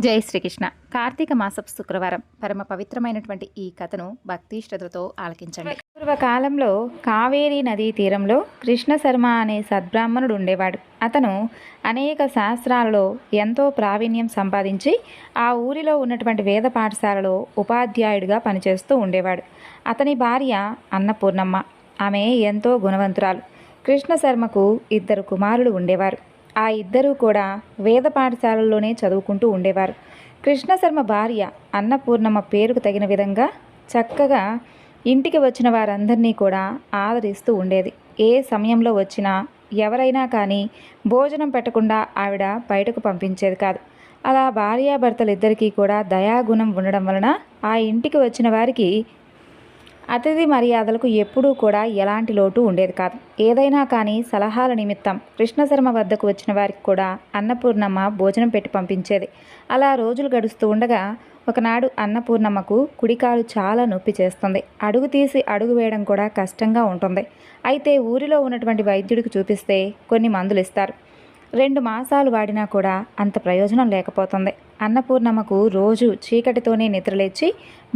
జై శ్రీకృష్ణ. కార్తీక మాసపు శుక్రవారం. పరమ పవిత్రమైనటువంటి ఈ కథను భక్తి శ్రద్ధతో ఆలకించండి. పూర్వకాలంలో కావేరీ నదీ తీరంలో కృష్ణ శర్మ అనే సద్బ్రాహ్మణుడు ఉండేవాడు. అతను అనేక శాస్త్రాలలో ఎంతో ప్రావీణ్యం సంపాదించి ఆ ఊరిలో ఉన్నటువంటి వేద పాఠశాలలో ఉపాధ్యాయుడిగా పనిచేస్తూ ఉండేవాడు. అతని భార్య అన్నపూర్ణమ్మ. ఆమె ఎంతో గుణవంతురాలు. కృష్ణ శర్మకు ఇద్దరు కుమారులు ఉండేవారు. ఆ ఇద్దరూ కూడా వేద పాఠశాలల్లోనే చదువుకుంటూ ఉండేవారు. కృష్ణశర్మ భార్య అన్నపూర్ణమ్మ పేరుకు తగిన విధంగా చక్కగా ఇంటికి వచ్చిన వారందరినీ కూడా ఆదరిస్తూ ఉండేది. ఏ సమయంలో వచ్చినా ఎవరైనా కానీ భోజనం పెట్టకుండా ఆవిడ బయటకు పంపించేది కాదు. అలా భార్యాభర్తలిద్దరికీ కూడా దయాగుణం ఉండడం వలన ఆ ఇంటికి వచ్చిన వారికి అతిథి మర్యాదలకు ఎప్పుడూ కూడా ఎలాంటి లోటు ఉండేది కాదు. ఏదైనా కానీ సలహాల నిమిత్తం కృష్ణశర్మ వద్దకు వచ్చిన వారికి కూడా అన్నపూర్ణమ్మ భోజనం పెట్టి పంపించేది. అలా రోజులు గడుస్తూ ఉండగా ఒకనాడు అన్నపూర్ణమ్మకు కుడికాలు చాలా నొప్పి చేస్తుంది. అడుగు తీసి అడుగు వేయడం కూడా కష్టంగా ఉంటుంది. అయితే ఊరిలో ఉన్నటువంటి వైద్యుడికి చూపిస్తే కొన్ని మందులు ఇస్తారు. రెండు మాసాలు వాడినా కూడా అంత ప్రయోజనం లేకపోతుంది. అన్నపూర్ణమ్మకు రోజు చీకటితోనే నిద్రలేచి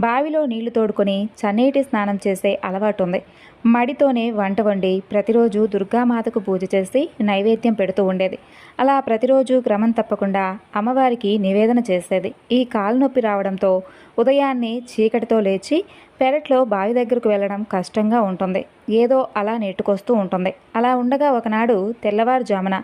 బావిలో నీళ్ళు తోడుకొని చన్నీటి స్నానం చేసే అలవాటు ఉంది మడితోనే వంట వండి ప్రతిరోజు దుర్గామాతకు పూజ చేసి నైవేద్యం పెడుతూ ఉండేది. అలా ప్రతిరోజు క్రమం తప్పకుండా అమ్మవారికి నివేదన చేసేది. ఈ కాలు నొప్పి రావడంతో ఉదయాన్నే చీకటితో లేచి పెరట్లో బావి దగ్గరకు వెళ్ళడం కష్టంగా ఉంటుంది. ఏదో అలా నెట్టుకొస్తూ ఉంటుంది. అలా ఉండగా ఒకనాడు తెల్లవారుజామున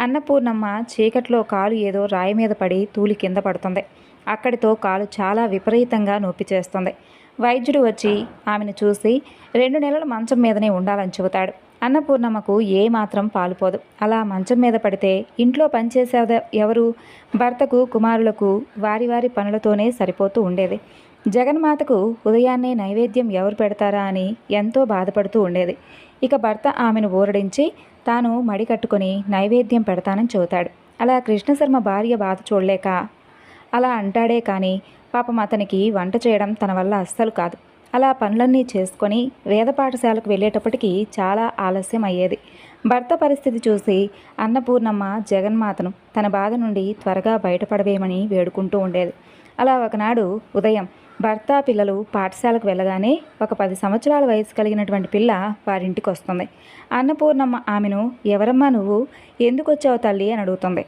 అన్నపూర్ణమ్మ చీకట్లో కాలు ఏదో రాయి మీద పడి తూలి కింద పడుతుంది. అక్కడితో కాలు చాలా విపరీతంగా నొప్పి చేస్తుంది. వైద్యుడు వచ్చి ఆమెను చూసి రెండు నెలలు మంచం మీదనే ఉండాలని చెబుతాడు. అన్నపూర్ణమ్మకు ఏ మాత్రం పాలుపోదు అలా మంచం మీద పడితే ఇంట్లో పనిచేసే ఎవరు? భర్తకు కుమారులకు వారి వారి పనులతోనే సరిపోతూ ఉండేది. జగన్మాతకు ఉదయాన్నే నైవేద్యం ఎవరు పెడతారా అని ఎంతో బాధపడుతూ ఉండేది. ఇక భర్త ఆమెను ఊరడించి తాను మడి కట్టుకొని నైవేద్యం పెడతానని చెబుతాడు. అలా కృష్ణశర్మ భార్య బాధ చూడలేక అలా అంటాడే కానీ పాపం అతనికి వంట చేయడం తన వల్ల అస్సలు కాదు. అలా పనులన్నీ చేసుకొని వేద పాఠశాలకు వెళ్ళేటప్పటికి చాలా ఆలస్యం అయ్యేది. భర్త పరిస్థితి చూసి అన్నపూర్ణమ్మ జగన్మాతను తన బాధ నుండి త్వరగా బయటపడవేమని వేడుకుంటూ ఉండేది. అలా ఒకనాడు ఉదయం భర్త పిల్లలు పాఠశాలకు వెళ్ళగానే ఒక పది సంవత్సరాల వయసు కలిగినటువంటి పిల్ల వారింటికి వస్తుంది అన్నపూర్ణమ్మ ఆమెను ఎవరమ్మా నువ్వు? ఎందుకు వచ్చావు తల్లి? అని అడుగుతుంది.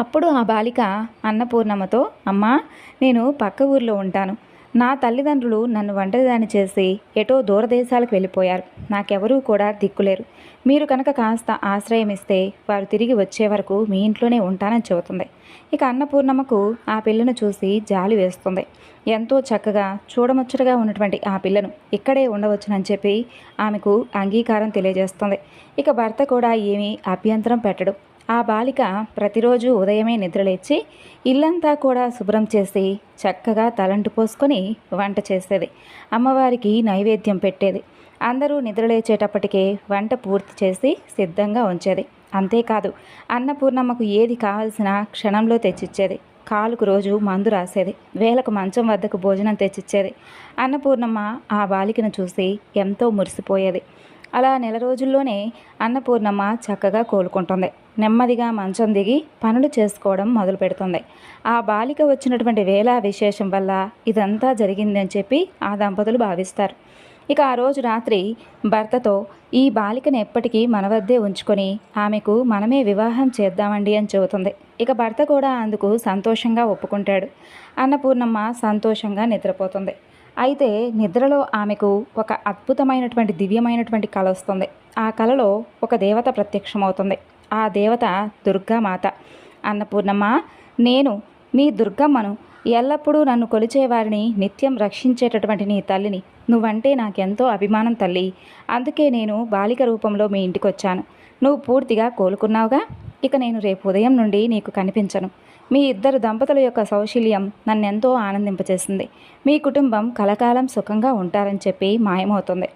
అప్పుడు ఆ బాలిక అన్నపూర్ణమ్మతో అమ్మా నేను పక్క ఊర్లో ఉంటాను. నా తల్లిదండ్రులు నన్ను ఒంటరిదాన్ని చేసి ఎటో దూరదేశాలకు వెళ్ళిపోయారు. నాకెవరూ కూడా దిక్కులేరు. మీరు కనుక కాస్త ఆశ్రయం ఇస్తే వారు తిరిగి వచ్చే వరకు మీ ఇంట్లోనే ఉంటానని చెబుతుంది. ఇక అన్నపూర్ణమ్మకు ఆ పిల్లను చూసి జాలి వేస్తుంది. ఎంతో చక్కగా చూడముచ్చటగా ఉన్నటువంటి ఆ పిల్లను ఇక్కడే ఉండవచ్చునని చెప్పి ఆమెకు అంగీకారం తెలియజేస్తుంది. ఇక భర్త కూడా ఏమీ అభ్యంతరం పెట్టడు. ఆ బాలిక ప్రతిరోజు ఉదయమే నిద్రలేచి ఇల్లంతా కూడా శుభ్రం చేసి చక్కగా తలంటు పోసుకొని వంట చేసేది. అమ్మవారికి నైవేద్యం పెట్టేది. అందరూ నిద్రలేచేటప్పటికే వంట పూర్తి చేసి సిద్ధంగా ఉంచేది. అంతేకాదు అన్నపూర్ణమ్మకు ఏది కావలసిన క్షణంలో తెచ్చిచ్చేది. కాలుకు రోజు మందు రాసేది. వేలకు మంచం వద్దకు భోజనం తెచ్చిచ్చేది. అన్నపూర్ణమ్మ ఆ బాలికను చూసి ఎంతో మురిసిపోయేది. అలా నెల రోజుల్లోనే అన్నపూర్ణమ్మ చక్కగా కోలుకుంటుంది. నెమ్మదిగా మంచం దిగి పనులు చేసుకోవడం మొదలు పెడుతుంది ఆ బాలిక వచ్చినటువంటి వేళ విశేషం వల్ల ఇదంతా జరిగిందని చెప్పి ఆ దంపతులు భావిస్తారు. ఇక ఆ రోజు రాత్రి భర్తతో ఈ బాలికను ఎప్పటికీ మన వద్దే ఉంచుకొని ఆమెకు మనమే వివాహం చేద్దామండి అని చెబుతుంది. ఇక భర్త కూడా అందుకు సంతోషంగా ఒప్పుకుంటాడు. అన్నపూర్ణమ్మ సంతోషంగా నిద్రపోతుంది. అయితే నిద్రలో ఆమెకు ఒక అద్భుతమైనటువంటి దివ్యమైనటువంటి కళ వస్తుంది. ఆ కళలో ఒక దేవత ప్రత్యక్షమవుతుంది. ఆ దేవత దుర్గామాత. అన్నపూర్ణమ్మ నేను మీ దుర్గమ్మను ఎల్లప్పుడూ నన్ను కొలిచేవారిని నిత్యం రక్షించేటటువంటి నీ తల్లిని. నువ్వంటే నాకెంతో అభిమానం తల్లి. అందుకే నేను బాలిక రూపంలో మీ ఇంటికి వచ్చాను నువ్వు పూర్తిగా కోలుకున్నావుగా? ఇక నేను రేపు ఉదయం నుండి నీకు కనిపించను. మీ ఇద్దరు దంపతుల యొక్క సౌశీల్యం నన్నెంతో ఆనందింపచేసింది. మీ కుటుంబం కలకాలం సుఖంగా ఉంటారని చెప్పి మాయమవుతుంది.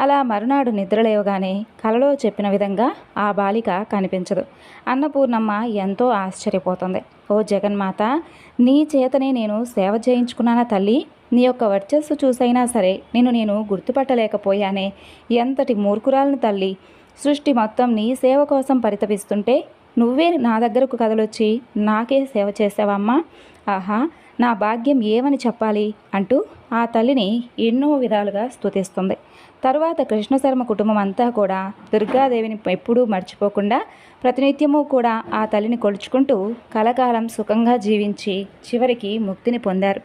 అలా మరునాడు నిద్రలేవగానే కలలో చెప్పిన విధంగా ఆ బాలిక కనిపించదు. అన్నపూర్ణమ్మ ఎంతో ఆశ్చర్యపోతుంది. ఓ జగన్మాత నీ చేతనే నేను సేవ చేయించుకున్నానా తల్లి? నీ యొక్క వర్చస్సు చూసైనా సరే నేను నేను గుర్తుపట్టలేకపోయానే. ఎంతటి మూర్ఖురాలను తల్లి! సృష్టి మొత్తం నీ సేవ కోసం పరితపిస్తుంటే నువ్వే నా దగ్గరకు కదలొచ్చి నాకే సేవ చేసావమ్మా? ఆహా నా భాగ్యం ఏమని చెప్పాలి? అంటూ ఆ తల్లిని ఎన్నో విధాలుగా స్తుతిస్తుంది. తరువాత కృష్ణశర్మ కుటుంబం అంతా కూడా దుర్గాదేవిని ఎప్పుడూ మర్చిపోకుండా ప్రతినిత్యము కూడా ఆ తల్లిని కొలుచుకుంటూ కలకాలం సుఖంగా జీవించి చివరికి ముక్తిని పొందారు.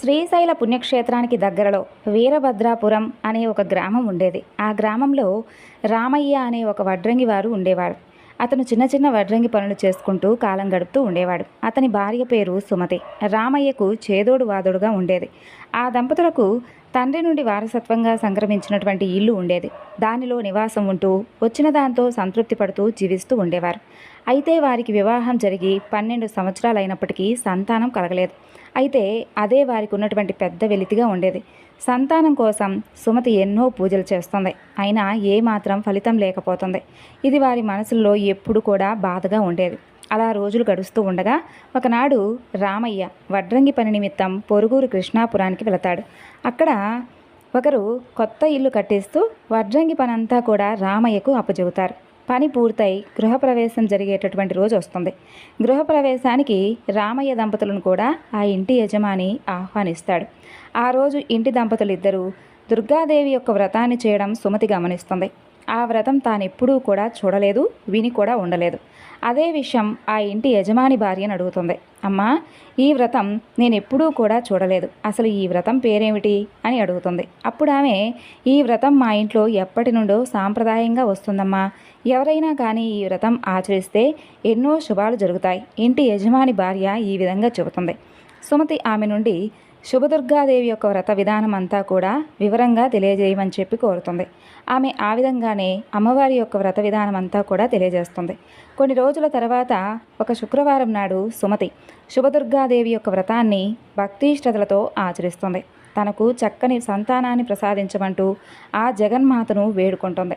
శ్రీశైల పుణ్యక్షేత్రానికి దగ్గరలో వీరభద్రాపురం అనే ఒక గ్రామం ఉండేది. ఆ గ్రామంలో రామయ్య అనే ఒక వడ్రంగి వారు ఉండేవాడు అతను చిన్న చిన్న వడ్రంగి పనులు చేసుకుంటూ కాలం గడుపుతూ ఉండేవాడు. అతని భార్య పేరు సుమతి. రామయ్యకు చేదోడు వాదోడుగా ఉండేది. ఆ దంపతులకు తండ్రి నుండి వారసత్వంగా సంక్రమించినటువంటి ఇల్లు ఉండేది. దానిలో నివాసం ఉంటూ వచ్చిన దాంతో సంతృప్తి పడుతూ జీవిస్తూ ఉండేవారు. అయితే వారికి వివాహం జరిగి పన్నెండు సంవత్సరాలు అయినప్పటికీ సంతానం కలగలేదు. అయితే అదే వారికి ఉన్నటువంటి పెద్ద వెలితిగా ఉండేది. సంతానం కోసం సుమతి ఎన్నో పూజలు చేస్తుంది. అయినా ఏమాత్రం ఫలితం లేకపోతుంది. ఇది వారి మనసుల్లో ఎప్పుడు కూడా బాధగా ఉండేది. అలా రోజులు గడుస్తూ ఉండగా ఒకనాడు రామయ్య వడ్రంగి పని నిమిత్తం పొరుగురు కృష్ణాపురానికి వెళతాడు. అక్కడ ఒకరు కొత్త ఇల్లు కట్టేస్తూ వడ్రంగి పనంతా కూడా రామయ్యకు అప్పచెబుతారు. పని పూర్తయి గృహప్రవేశం జరిగేటటువంటి రోజు వస్తుంది. గృహప్రవేశానికి రామయ్య దంపతులను కూడా ఆ ఇంటి యజమాని ఆహ్వానిస్తాడు. ఆ రోజు ఇంటి దంపతులు ఇద్దరూ దుర్గాదేవి యొక్క వ్రతాన్ని చేయడం సుమతి గమనిస్తుంది. ఆ వ్రతం తానెప్పుడూ కూడా చూడలేదు విని కూడా ఉండలేదు. అదే విషయం ఆ ఇంటి యజమాని భార్యను అడుగుతుంది. అమ్మా ఈ వ్రతం నేను ఎప్పుడూ కూడా చూడలేదు. అసలు ఈ వ్రతం పేరేమిటి? అని అడుగుతుంది. అప్పుడు ఆమె ఈ వ్రతం మా ఇంట్లో ఎప్పటి నుండో సాంప్రదాయంగా వస్తుందమ్మా. ఎవరైనా కానీ ఈ వ్రతం ఆచరిస్తే ఎన్నో శుభాలు జరుగుతాయి. ఇంటి యజమాని భార్య ఈ విధంగా చెబుతుంది. సుమతి ఆమె నుండి శుభదుర్గాదేవి యొక్క వ్రత విధానం అంతా కూడా వివరంగా తెలియజేయమని చెప్పి కోరుతుంది. ఆమె ఆ విధంగానే అమ్మవారి యొక్క వ్రత విధానం అంతా కూడా తెలియజేస్తుంది. కొన్ని రోజుల తర్వాత ఒక శుక్రవారం నాడు సుమతి శుభదుర్గాదేవి యొక్క వ్రతాన్ని భక్తి శ్రద్ధలతో ఆచరిస్తుంది. తనకు చక్కని సంతానాన్ని ప్రసాదించమంటూ ఆ జగన్మాతను వేడుకుంటుంది.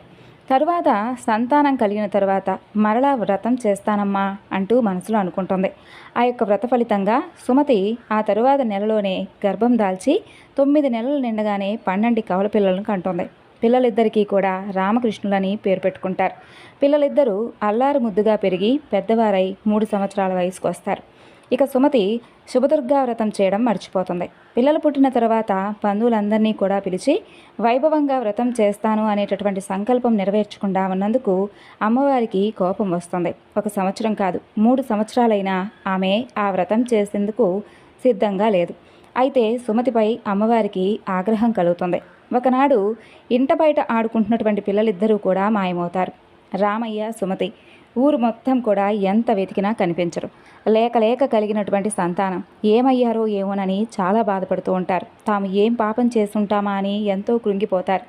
తరువాత సంతానం కలిగిన తరువాత మరలా వ్రతం చేస్తానమ్మా అంటూ మనసులో అనుకుంటుంది. ఆ యొక్క వ్రత ఫలితంగా సుమతి ఆ తరువాత నెలలోనే గర్భం దాల్చి తొమ్మిది నెలలు నిండగానే పన్నెండు కవల పిల్లలను కంటుంది. పిల్లలిద్దరికీ కూడా రామకృష్ణులని పేరు పెట్టుకుంటారు. పిల్లలిద్దరూ అల్లారు ముద్దుగా పెరిగి పెద్దవారై మూడు సంవత్సరాల వయసుకు వస్తారు. ఇక సుమతి శుభదుర్గా వ్రతం చేయడం మర్చిపోతుంది. పిల్లలు పుట్టిన తర్వాత బంధువులందరినీ కూడా పిలిచి వైభవంగా వ్రతం చేస్తాను అనేటటువంటి సంకల్పం నెరవేర్చకుండా ఉన్నందుకు అమ్మవారికి కోపం వస్తుంది. ఒక సంవత్సరం కాదు మూడు సంవత్సరాలైనా ఆమె ఆ వ్రతం చేసేందుకు సిద్ధంగా లేదు. అయితే సుమతిపై అమ్మవారికి ఆగ్రహం కలుగుతుంది. ఒకనాడు ఇంట బయట ఆడుకుంటున్నటువంటి పిల్లలిద్దరూ కూడా మాయమవుతారు. రామయ్య సుమతి ఊరు మొత్తం కూడా ఎంత వెతికినా కనిపించరు. లేక లేక కలిగినటువంటి సంతానం. ఏమయ్యారో ఏమోనని చాలా బాధపడుతూ ఉంటారు. తాము ఏం పాపం చేసుంటామా అని ఎంతో కృంగిపోతారు.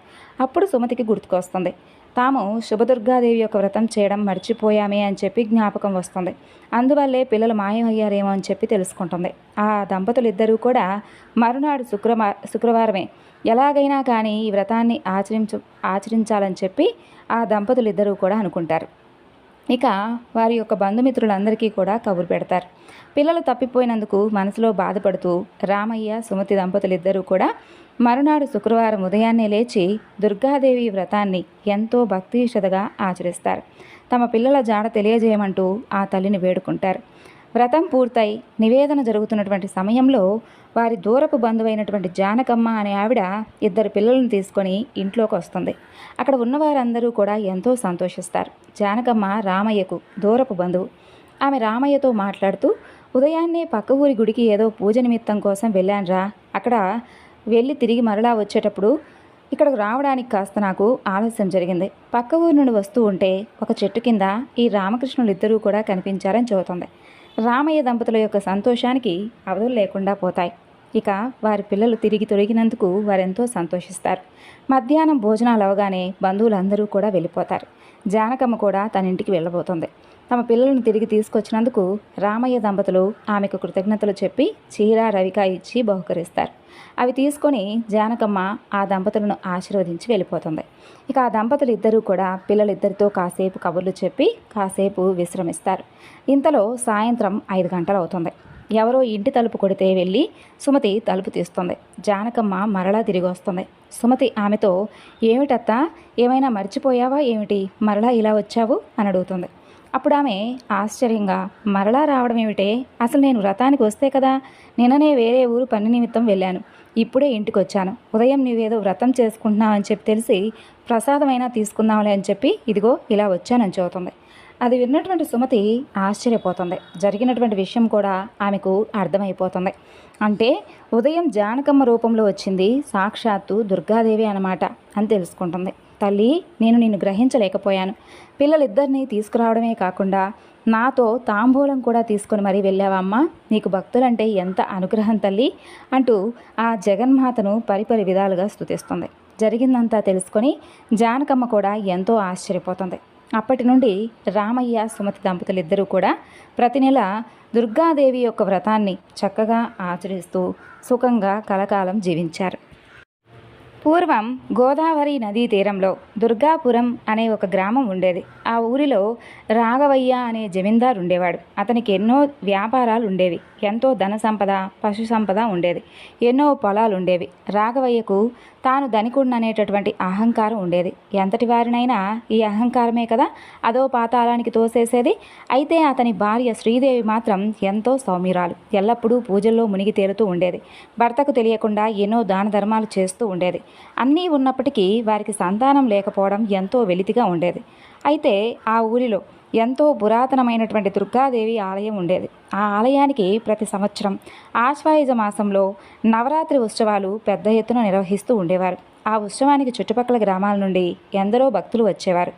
అప్పుడు సుమతికి గుర్తుకొస్తుంది. తాము శుభదుర్గాదేవి యొక్క వ్రతం చేయడం మర్చిపోయామే అని చెప్పి జ్ఞాపకం వస్తుంది. అందువల్లే పిల్లలు మాయమయ్యారేమో అని చెప్పి తెలుసుకుంటుంది. ఆ దంపతులు ఇద్దరూ కూడా మరునాడు శుక్రవా శుక్రవారమే. ఎలాగైనా కానీ ఈ వ్రతాన్ని ఆచరించు ఆచరించాలని చెప్పి ఆ దంపతులిద్దరూ కూడా అనుకుంటారు. ఇక వారి యొక్క బంధుమిత్రులందరికీ కూడా కబురు పెడతారు. పిల్లలు తప్పిపోయినందుకు మనసులో బాధపడుతూ రామయ్య సుమతి దంపతులిద్దరూ కూడా మరునాడు శుక్రవారం ఉదయాన్నే లేచి దుర్గాదేవి వ్రతాన్ని ఎంతో భక్తి ఆచరిస్తారు. తమ పిల్లల జాడ తెలియజేయమంటూ ఆ తల్లిని వేడుకుంటారు. వ్రతం పూర్తయి నివేదన జరుగుతున్నటువంటి సమయంలో వారి దూరపు బంధువైనటువంటి జానకమ్మ అనే ఆవిడ ఇద్దరు పిల్లలను తీసుకొని ఇంట్లోకి వస్తుంది. అక్కడ ఉన్నవారందరూ కూడా ఎంతో సంతోషిస్తారు. జానకమ్మ రామయ్యకు దూరపు బంధువు. ఆమె రామయ్యతో మాట్లాడుతూ ఉదయాన్నే పక్క ఊరి గుడికి ఏదో పూజ నిమిత్తం కోసం వెళ్ళానురా అక్కడ వెళ్ళి తిరిగి మరలా వచ్చేటప్పుడు ఇక్కడకు రావడానికి కాస్త నాకు ఆలస్యం జరిగింది. పక్క ఊరి నుండి వస్తూ ఉంటే ఒక చెట్టు కింద ఈ రామకృష్ణులు ఇద్దరూ కూడా కనిపించారని చెబుతుంది. రామయ్య దంపతుల యొక్క సంతోషానికి అవధులు లేకుండా పోతాయి. ఇక వారి పిల్లలు తిరిగి తొలగినందుకు వారెంతో సంతోషిస్తారు. మధ్యాహ్నం భోజనాలు అవగానే బంధువులందరూ కూడా వెళ్ళిపోతారు. జానకమ్మ కూడా తన ఇంటికి వెళ్ళబోతుంది. తమ పిల్లలను తిరిగి తీసుకొచ్చినందుకు రామయ్య దంపతులు ఆమెకు కృతజ్ఞతలు చెప్పి చీర రవిక ఇచ్చి బహుకరిస్తారు. అవి తీసుకొని జానకమ్మ ఆ దంపతులను ఆశీర్వదించి వెళ్ళిపోతుంది. ఇక ఆ దంపతులు ఇద్దరూ కూడా పిల్లలిద్దరితో కాసేపు కబుర్లు చెప్పి కాసేపు విశ్రమిస్తారు. ఇంతలో సాయంత్రం ఐదు గంటలు అవుతుంది ఎవరో ఇంటి తలుపు కొడితే వెళ్ళి సుమతి తలుపు తీస్తుంది. జానకమ్మ మరలా తిరిగి వస్తుంది. సుమతి ఆమెతో ఏమిటత్తా? ఏమైనా మర్చిపోయావా? ఏమిటి? మరలా ఇలా వచ్చావు? అని అడుగుతుంది. అప్పుడు ఆమె ఆశ్చర్యంగా మరలా రావడం ఏమిటే అసలు నేను వ్రతానికి వస్తే కదా నిన్ననే వేరే ఊరు పని నిమిత్తం వెళ్ళాను. ఇప్పుడే ఇంటికి వచ్చాను ఉదయం నువ్వేదో వ్రతం చేసుకుంటున్నావని చెప్పి తెలిసి ప్రసాదమైనా తీసుకుందాంలే అని చెప్పి ఇదిగో ఇలా వచ్చానని చెబుతుంది. అది విన్నటువంటి సుమతి ఆశ్చర్యపోతుంది. జరిగినటువంటి విషయం కూడా ఆమెకు అర్థమైపోతుంది. అంటే ఉదయం జానకమ్మ రూపంలో వచ్చింది సాక్షాత్తు దుర్గాదేవి అన్నమాట అని తెలుసుకుంటుంది. తల్లి నేను నిన్ను గ్రహించలేకపోయాను. పిల్లలిద్దరినీ తీసుకురావడమే కాకుండా నాతో తాంబూలం కూడా తీసుకొని మరీ వెళ్ళావమ్మా. నీకు భక్తులంటే ఎంత అనుగ్రహం తల్లి అంటూ ఆ జగన్మాతను పరిపరి విధాలుగా స్థుతిస్తుంది జరిగిందంతా తెలుసుకొని జానకమ్మ కూడా ఎంతో ఆశ్చర్యపోతుంది. అప్పటి నుండి రామయ్య సుమతి దంపతులిద్దరూ కూడా ప్రతి నెల దుర్గాదేవి యొక్క వ్రతాన్ని చక్కగా ఆచరిస్తూ సుఖంగా కలకాలం జీవించారు. పూర్వం గోదావరి నదీ తీరంలో దుర్గాపురం అనే ఒక గ్రామం ఉండేది. ఆ ఊరిలో రాఘవయ్య అనే జమీందారు ఉండేవాడు అతనికి ఎన్నో వ్యాపారాలు ఉండేవి ఎంతో ధన సంపద పశు సంపద ఉండేది. ఎన్నో పొలాలు ఉండేవి రాఘవయ్యకు తాను ధనికుడిని అనేటటువంటి అహంకారం ఉండేది. ఎంతటి వారినైనా ఈ అహంకారమే కదా అదో పాతాళానికి తోసేసేది. అయితే అతని భార్య శ్రీదేవి మాత్రం ఎంతో సౌమ్యురాలు. ఎల్లప్పుడూ పూజల్లో మునిగి తేలుతూ ఉండేది. భర్తకు తెలియకుండా ఎన్నో దాన ధర్మాలు చేస్తూ ఉండేది. అన్నీ ఉన్నప్పటికీ వారికి సంతానం లేకపోవడం ఎంతో వెలితిగా ఉండేది. అయితే ఆ ఊరిలో ఎంతో పురాతనమైనటువంటి దుర్గాదేవి ఆలయం ఉండేది. ఆ ఆలయానికి ప్రతి సంవత్సరం ఆశ్వాయుజ మాసంలో నవరాత్రి ఉత్సవాలు పెద్ద ఎత్తున నిర్వహిస్తూ ఉండేవారు. ఆ ఉత్సవానికి చుట్టుపక్కల గ్రామాల నుండి ఎందరో భక్తులు వచ్చేవారు.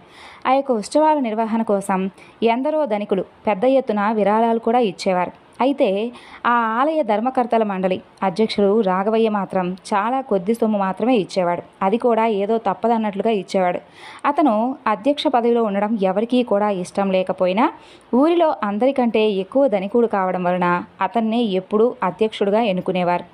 ఆ యొక్క ఉత్సవాల నిర్వహణ కోసం ఎందరో ధనికులు పెద్ద ఎత్తున విరాళాలు కూడా ఇచ్చేవారు. అయితే ఆ ఆలయ ధర్మకర్తల మండలి అధ్యక్షుడు రాఘవయ్య మాత్రం చాలా కొద్ది సొమ్ము మాత్రమే ఇచ్చేవాడు. అది కూడా ఏదో తప్పదన్నట్లుగా ఇచ్చేవాడు. అతను అధ్యక్ష పదవిలో ఉండడం ఎవరికీ కూడా ఇష్టం లేకపోయినా ఊరిలో అందరికంటే ఎక్కువ ధనికుడు కావడం వలన అతన్నే ఎప్పుడూ అధ్యక్షుడుగా ఎన్నుకునేవారు.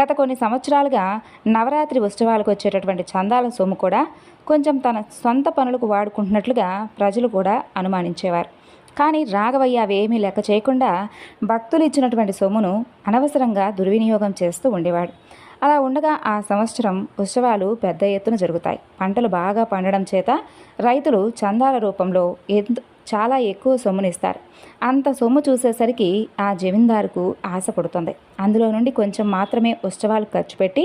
గత కొన్ని సంవత్సరాలుగా నవరాత్రి ఉత్సవాలకు వచ్చేటటువంటి చందాల సొమ్ము కూడా కొంచెం తన సొంత పనులకు వాడుకుంటున్నట్లుగా ప్రజలు కూడా అనుమానించేవారు. కానీ రాఘవయ్య అవేమీ లెక్క చేయకుండా భక్తులు ఇచ్చినటువంటి సొమ్మును అనవసరంగా దుర్వినియోగం చేస్తూ ఉండేవాడు. అలా ఉండగా ఆ సంవత్సరం ఉత్సవాలు పెద్ద ఎత్తున జరుగుతాయి. పంటలు బాగా పండడం చేత రైతులు చందాల రూపంలో ఎంత చాలా ఎక్కువ సొమ్మునిస్తారు అంత సొమ్ము చూసేసరికి ఆ జమీందారుకు ఆశ పుడుతుంది. అందులో నుండి కొంచెం మాత్రమే ఉత్సవాలు ఖర్చు పెట్టి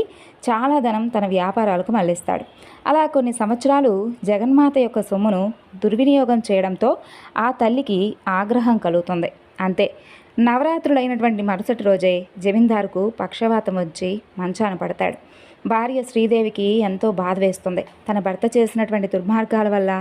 చాలా ధనం తన వ్యాపారాలకు మళ్ళిస్తాడు అలా కొన్ని సంవత్సరాలు జగన్మాత యొక్క సొమ్మును దుర్వినియోగం చేయడంతో ఆ తల్లికి ఆగ్రహం కలుగుతుంది. అంతే. నవరాత్రులైనటువంటి మరుసటి రోజే జమీందారుకు పక్షవాతం వచ్చి మంచాన పడతాడు. భార్య శ్రీదేవికి ఎంతో బాధ వేస్తుంది. తన భర్త చేసినటువంటి దుర్మార్గాల వల్ల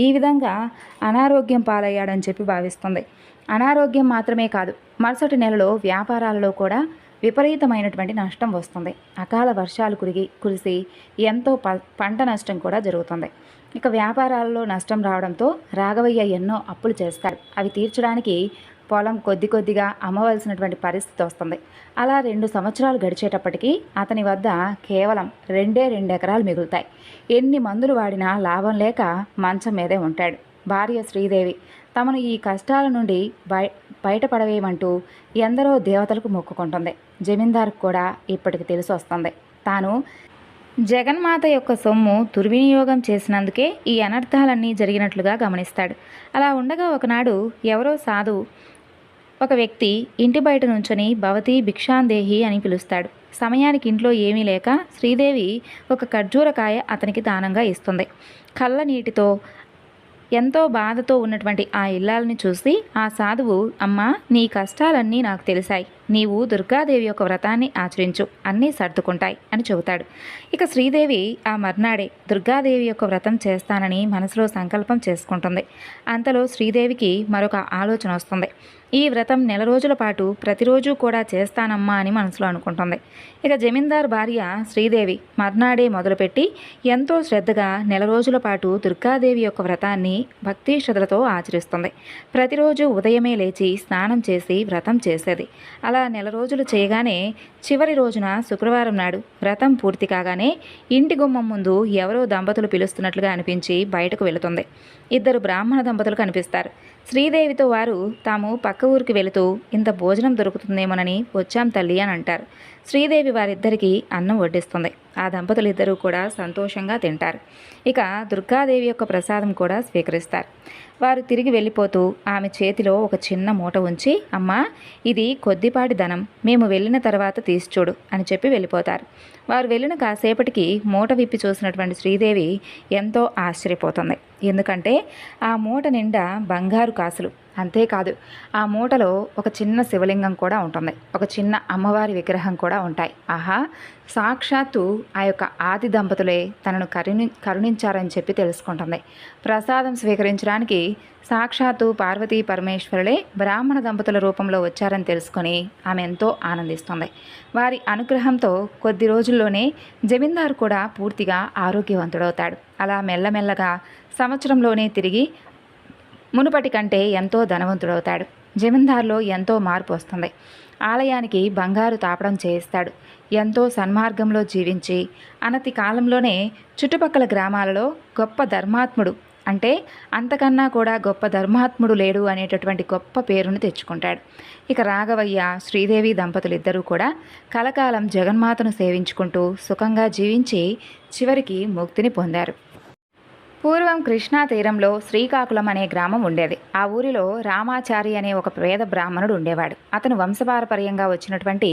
ఈ విధంగా అనారోగ్యం పాలయ్యాడని చెప్పి భావిస్తుంది. అనారోగ్యం మాత్రమే కాదు మరుసటి నెలలో వ్యాపారాలలో కూడా విపరీతమైనటువంటి నష్టం వస్తుంది. అకాల వర్షాలు కురిగి కురిసి ఎంతో ప పంట నష్టం కూడా జరుగుతుంది. ఇక వ్యాపారాలలో నష్టం రావడంతో రాఘవయ్య ఎన్నో అప్పులు చేస్తాడు. అవి తీర్చడానికి పొలం కొద్ది కొద్దిగా అమ్మవలసినటువంటి పరిస్థితి వస్తుంది. అలా రెండు సంవత్సరాలు గడిచేటప్పటికీ అతని వద్ద కేవలం రెండే రెండు ఎకరాలు మిగులుతాయి. ఎన్ని మందులు వాడినా లాభం లేక మంచం మీదే ఉంటాడు. భార్య శ్రీదేవి తమను ఈ కష్టాల నుండి బయ బయటపడవేయమంటూ ఎందరో దేవతలకు మొక్కుకుంటుంది. జమీందారుకు కూడా ఇప్పటికి తెలిసి వస్తుంది. తాను జగన్మాత యొక్క సొమ్ము దుర్వినియోగం చేసినందుకే ఈ అనర్థాలన్నీ జరిగినట్లుగా గమనిస్తాడు. అలా ఉండగా ఒకనాడు ఎవరో సాధువు ఒక వ్యక్తి ఇంటి బయట నుంచొని భవతి భిక్షాందేహి అని పిలుస్తాడు. సమయానికి ఇంట్లో ఏమీ లేక శ్రీదేవి ఒక ఖర్జూరకాయ అతనికి దానంగా ఇస్తుంది. కళ్ళ నీటితో ఎంతో బాధతో ఉన్నటువంటి ఆ ఇల్లాలని చూసి ఆ సాధువు అమ్మా నీ కష్టాలన్నీ నాకు తెలిసాయి నీవు దుర్గాదేవి యొక్క వ్రతాన్ని ఆచరించు అన్నీ సర్దుకుంటాయి అని చెబుతాడు. ఇక శ్రీదేవి ఆ మర్నాడే దుర్గాదేవి యొక్క వ్రతం చేస్తానని మనసులో సంకల్పం చేసుకుంటుంది. అంతలో శ్రీదేవికి మరొక ఆలోచన వస్తుంది. ఈ వ్రతం నెల రోజుల పాటు ప్రతిరోజు కూడా చేస్తానమ్మా అని మనసులో అనుకుంటుంది. ఇక జమీందార్ భార్య శ్రీదేవి మర్నాడే మొదలుపెట్టి ఎంతో శ్రద్ధగా నెల రోజుల పాటు దుర్గాదేవి యొక్క వ్రతాన్ని భక్తి శ్రద్ధలతో ఆచరిస్తుంది. ప్రతిరోజు ఉదయమే లేచి స్నానం చేసి వ్రతం చేసేది. అలా నెల రోజులు చేయగానే చివరి రోజున శుక్రవారం నాడు వ్రతం పూర్తి కాగానే ఇంటి గుమ్మం ముందు ఎవరో దంపతులు పిలుస్తున్నట్లుగా అనిపించి బయటకు వెళుతుంది. ఇద్దరు బ్రాహ్మణ దంపతులు కనిపిస్తారు. శ్రీదేవితో వారు తాము పక్క ఊరికి వెళుతూ ఇంత భోజనం దొరుకుతుందేమోనని వచ్చాం తల్లి అని అంటారు. శ్రీదేవి వారిద్దరికీ అన్నం వడ్డిస్తుంది. ఆ దంపతులు ఇద్దరూ కూడా సంతోషంగా తింటారు. ఇక దుర్గాదేవి యొక్క ప్రసాదం కూడా స్వీకరిస్తారు. వారు తిరిగి వెళ్ళిపోతూ ఆమె చేతిలో ఒక చిన్న మూట ఉంచి అమ్మా ఇది కొద్దిపాటి ధనం. మేము వెళ్ళిన తర్వాత తీసి చూడు అని చెప్పి వెళ్ళిపోతారు. వారు వెళ్ళిన కాసేపటికి మూట విప్పి చూసినటువంటి శ్రీదేవి ఎంతో ఆశ్చర్యపోతుంది. ఎందుకంటే ఆ మూట నిండా బంగారు కాసులు అంతేకాదు ఆ మూటలో ఒక చిన్న శివలింగం కూడా ఉంటుంది. ఒక చిన్న అమ్మవారి విగ్రహం కూడా ఉంటాయి. ఆహా సాక్షాత్తు ఆ యొక్క ఆది దంపతులే తనను కరుణి కరుణించారని చెప్పి తెలుసుకుంటుంది. ప్రసాదం స్వీకరించడానికి సాక్షాత్తు పార్వతీ పరమేశ్వరులే బ్రాహ్మణ దంపతుల రూపంలో వచ్చారని తెలుసుకొని ఆమె ఎంతో ఆనందిస్తుంది. వారి అనుగ్రహంతో కొద్ది రోజుల్లోనే జమీందారు కూడా పూర్తిగా ఆరోగ్యవంతుడవుతాడు. అలా మెల్లమెల్లగా సంవత్సరంలోనే తిరిగి మునుపటి కంటే ఎంతో ధనవంతుడవుతాడు. జమీందార్లో ఎంతో మార్పు వస్తుంది. ఆలయానికి బంగారు తాపడం చేయిస్తాడు. ఎంతో సన్మార్గంలో జీవించి అనతి కాలంలోనే చుట్టుపక్కల గ్రామాలలో గొప్ప ధర్మాత్ముడు అంటే అంతకన్నా కూడా గొప్ప ధర్మాత్ముడు లేడు అనేటటువంటి గొప్ప పేరును తెచ్చుకుంటాడు. ఇక రాఘవయ్య శ్రీదేవి దంపతులిద్దరూ కూడా కలకాలం జగన్మాతను సేవించుకుంటూ సుఖంగా జీవించి చివరికి ముక్తిని పొందారు. పూర్వం కృష్ణా తీరంలో శ్రీకాకుళం అనే గ్రామం ఉండేది. ఆ ఊరిలో రామాచారి అనే ఒక పేద బ్రాహ్మణుడు ఉండేవాడు. అతను వంశపారపర్యంగా వచ్చినటువంటి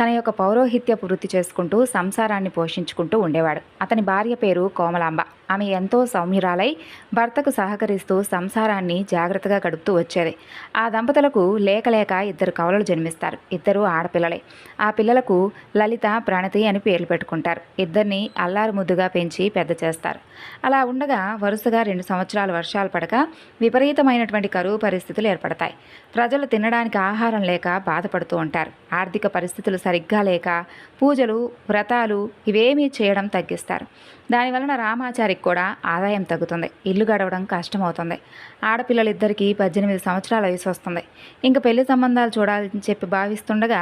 తన యొక్క పౌరోహిత్యపు వృత్తి చేసుకుంటూ సంసారాన్ని పోషించుకుంటూ ఉండేవాడు. అతని భార్య పేరు కోమలాంబ. ఆమె ఎంతో సౌమ్యురాలై భర్తకు సహకరిస్తూ సంసారాన్ని జాగ్రత్తగా గడుపుతూ వచ్చేది. ఆ దంపతులకు లేక లేక ఇద్దరు కవలలు జన్మిస్తారు. ఇద్దరు ఆడపిల్లలే. ఆ పిల్లలకు లలిత ప్రణతి అని పేర్లు పెట్టుకుంటారు. ఇద్దరిని అల్లారు ముద్దుగా పెంచి పెద్ద చేస్తారు. అలా ఉండగా వరుసగా రెండు సంవత్సరాలు వర్షాలు పడక విపరీతమైనటువంటి కరువు పరిస్థితులు ఏర్పడతాయి. ప్రజలు తినడానికి ఆహారం లేక బాధపడుతూ ఉంటారు. ఆర్థిక పరిస్థితులు సరిగ్గా లేక పూజలు వ్రతాలు ఇవేమీ చేయడం తగ్గిస్తారు. దానివలన రామాచారికి కూడా ఆదాయం తగ్గుతుంది. ఇల్లు గడవడం కష్టమవుతుంది. ఆడపిల్లలిద్దరికీ పద్దెనిమిది సంవత్సరాల వయసు వస్తుంది. ఇంక పెళ్ళి సంబంధాలు చూడాలని చెప్పి భావిస్తుండగా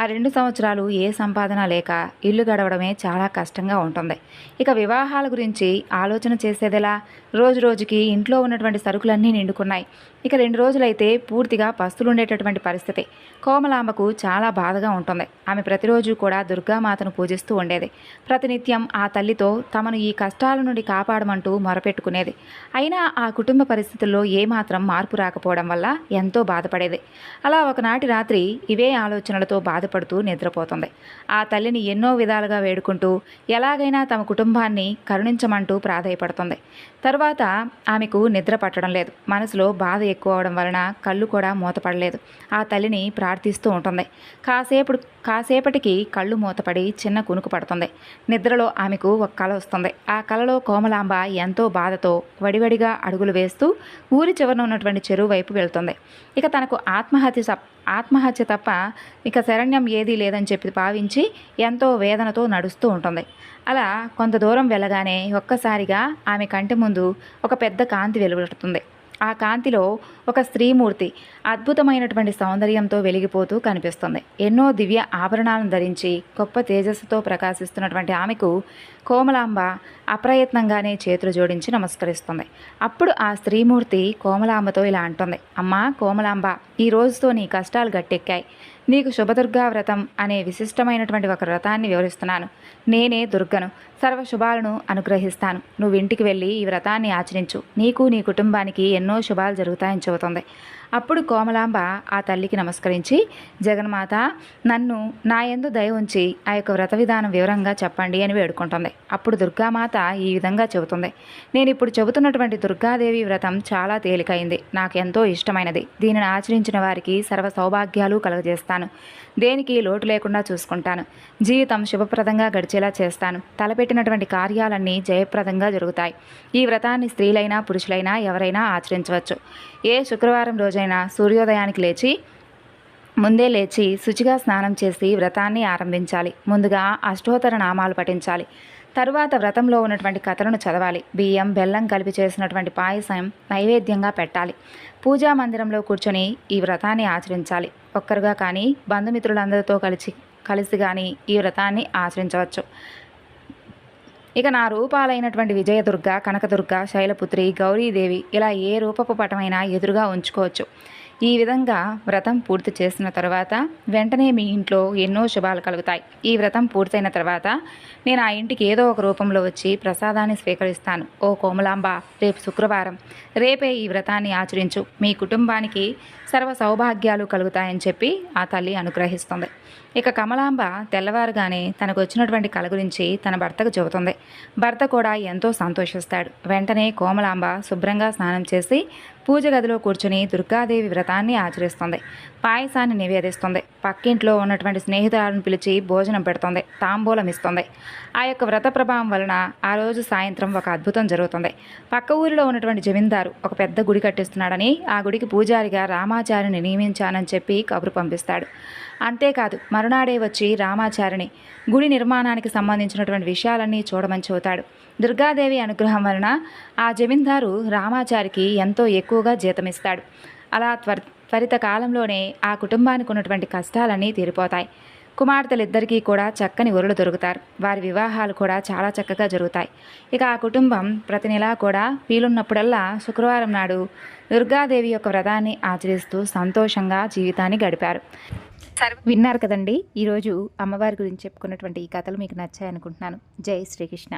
ఆ రెండు సంవత్సరాలు ఏ సంపాదన లేక ఇల్లు గడవడమే చాలా కష్టంగా ఉంటుంది. ఇక వివాహాల గురించి ఆలోచన చేసేదెలా? రోజు రోజుకి ఇంట్లో ఉన్నటువంటి సరుకులన్నీ నిండుకున్నాయి. ఇక రెండు రోజులైతే పూర్తిగా పస్తులుండేటటువంటి పరిస్థితి. కోమలాంబకు చాలా బాధగా ఉంటుంది. ఆమె ప్రతిరోజు కూడా దుర్గామాతను పూజిస్తూ ఉండేది. ప్రతినిత్యం ఆ తల్లితో తమను ఈ కష్టాల నుండి కాపాడమంటూ మొరపెట్టుకునేది. అయినా ఆ కుటుంబ పరిస్థితుల్లో ఏమాత్రం మార్పు రాకపోవడం వల్ల ఎంతో బాధపడేది. అలా ఒకనాటి రాత్రి ఇవే ఆలోచనలతో బాధపడుతూ నిద్రపోతుంది. ఆ తల్లిని ఎన్నో విధాలుగా వేడుకుంటూ ఎలాగైనా తమ కుటుంబాన్ని కరుణించమంటూ ప్రాధాయపడుతుంది. తర్వాత ఆమెకు నిద్ర పట్టడం లేదు. మనసులో బాధ ఎక్కువ అవడం వలన కళ్ళు కూడా మూతపడలేదు. ఆ తల్లిని ప్రార్థిస్తూ ఉంటుంది. కాసేపు కాసేపటికి కళ్ళు మూతపడి చిన్న కునుకు పడుతుంది. నిద్రలో ఆమెకు ఒక కల వస్తుంది. ఆ కలలో కోమలాంబ ఎంతో బాధతో వడివడిగా అడుగులు వేస్తూ ఊరి చివరన ఉన్నటువంటి చెరువు వైపు వెళ్తుంది. ఇక తనకు ఆత్మహత్య ఆత్మహత్య తప్ప ఇక శరణ్యం ఏదీ లేదని చెప్పి భావించి ఎంతో వేదనతో నడుస్తూ ఉంటుంది. అలా కొంత దూరం వెళ్ళగానే ఒక్కసారిగా ఆమె కంటి ముందు ఒక పెద్ద కాంతి వెలువడుతుంది. ఆ కాంతిలో ఒక స్త్రీమూర్తి అద్భుతమైనటువంటి సౌందర్యంతో వెలిగిపోతూ కనిపిస్తుంది. ఎన్నో దివ్య ఆభరణాలను ధరించి గొప్ప తేజస్సుతో ప్రకాశిస్తున్నటువంటి ఆమెకు కోమలాంబ అప్రయత్నంగానే చేతులు జోడించి నమస్కరిస్తుంది. అప్పుడు ఆ స్త్రీమూర్తి కోమలాంబతో ఇలా అంటుంది అమ్మా కోమలాంబ ఈ రోజుతో నీ కష్టాలు గట్టెక్కాయి. నీకు శుభదుర్గా వ్రతం అనే విశిష్టమైనటువంటి ఒక వ్రతాన్ని వివరిస్తున్నాను. నేనే దుర్గను. సర్వ శుభాలను అనుగ్రహిస్తాను. నువ్వు ఇంటికి వెళ్ళి ఈ వ్రతాన్ని ఆచరించు. నీకు నీ కుటుంబానికి ఎన్నో శుభాలు జరుగుతాయని చెబుతుంది. అప్పుడు కోమలాంబ ఆ తల్లికి నమస్కరించి జగన్మాత నన్ను నా ఎందు దయ ఉంచి ఆ యొక్క వ్రత విధానం వివరంగా చెప్పండి అని వేడుకుంటుంది. అప్పుడు దుర్గామాత ఈ విధంగా చెబుతుంది. నేను ఇప్పుడు చెబుతున్నటువంటి దుర్గాదేవి వ్రతం చాలా తేలికైంది. నాకు ఎంతో ఇష్టమైనది. దీనిని ఆచరించిన వారికి సర్వ సౌభాగ్యాలు కలుగజేస్తాను. దేనికి లోటు లేకుండా చూసుకుంటాను. జీవితం శుభప్రదంగా గడిచేలా చేస్తాను. తలపెట్టినటువంటి కార్యాలన్నీ జయప్రదంగా జరుగుతాయి. ఈ వ్రతాన్ని స్త్రీలైనా పురుషులైనా ఎవరైనా ఆచరించవచ్చు. ఏ శుక్రవారం రోజైనా సూర్యోదయానికి లేచి ముందే లేచి శుచిగా స్నానం చేసి వ్రతాన్ని ఆరంభించాలి. ముందుగా అష్టోత్తర నామాలు పఠించాలి. తరువాత వ్రతంలో ఉన్నటువంటి కథలను చదవాలి. బియ్యం బెల్లం కలిపి చేసినటువంటి పాయసం నైవేద్యంగా పెట్టాలి. పూజా మందిరంలో కూర్చొని ఈ వ్రతాన్ని ఆచరించాలి. ఒక్కరుగా కానీ బంధుమిత్రులందరితో కలిసి కలిసి కానీ ఈ వ్రతాన్ని ఆచరించవచ్చు. ఇక నా రూపాలైనటువంటి విజయదుర్గ కనకదుర్గ శైలపుత్రి గౌరీదేవి ఇలా ఏ రూపపు పటమైనా ఎదురుగా ఉంచుకోవచ్చు. ఈ విధంగా వ్రతం పూర్తి చేసిన తర్వాత వెంటనే మీ ఇంట్లో ఎన్నో శుభాలు కలుగుతాయి. ఈ వ్రతం పూర్తయిన తర్వాత నేను ఆ ఇంటికి ఏదో ఒక రూపంలో వచ్చి ప్రసాదాన్ని స్వీకరిస్తాను. ఓ కోమలాంబ రేపు శుక్రవారం. రేపే ఈ వ్రతాన్ని ఆచరించు. మీ కుటుంబానికి సర్వ సౌభాగ్యాలు కలుగుతాయని చెప్పి ఆ తల్లి అనుగ్రహిస్తుంది. ఇక కమలాంబ తెల్లవారుగానే తనకు వచ్చినటువంటి కల గురించి తన భర్తకు చెబుతుంది. భర్త కూడా ఎంతో సంతోషిస్తాడు. వెంటనే కోమలాంబ శుభ్రంగా స్నానం చేసి పూజ గదిలో కూర్చుని దుర్గాదేవి వ్రతాన్ని ఆచరిస్తుంది. పాయసాన్ని నివేదిస్తుంది. పక్కింట్లో ఉన్నటువంటి స్నేహితురాలను పిలిచి భోజనం పెడుతుంది. తాంబూలం ఇస్తుంది ఆ యొక్క వ్రత ప్రభావం వలన ఆ రోజు సాయంత్రం ఒక అద్భుతం జరుగుతుంది. పక్క ఊరిలో ఉన్నటువంటి జమీందారు ఒక పెద్ద గుడి కట్టిస్తున్నాడని ఆ గుడికి పూజారిగా రామాచారిని నియమించానని చెప్పి కబురు పంపిస్తాడు. అంతేకాదు మరునాడే వచ్చి రామాచారిని గుడి నిర్మాణానికి సంబంధించినటువంటి విషయాలన్నీ చూడమని చెబుతాడు. దుర్గాదేవి అనుగ్రహం వలన ఆ జమీందారు రామాచారికి ఎంతో ఎక్కువగా జీతమిస్తాడు. అలా త్వర త్వరిత కాలంలోనే ఆ కుటుంబానికి ఉన్నటువంటి కష్టాలన్నీ తీరిపోతాయి. కుమార్తెలిద్దరికీ కూడా చక్కని ఉరులు దొరుకుతారు. వారి వివాహాలు కూడా చాలా చక్కగా జరుగుతాయి. ఇక ఆ కుటుంబం ప్రతి నెలా కూడా వీలున్నప్పుడల్లా శుక్రవారం నాడు దుర్గాదేవి యొక్క వ్రతాన్ని ఆచరిస్తూ సంతోషంగా జీవితాన్ని గడిపారు. విన్నారు కదండి? ఈరోజు అమ్మవారి గురించి చెప్పుకున్నటువంటి ఈ కథలు మీకు నచ్చాయనుకుంటున్నాను. జై శ్రీకృష్ణ.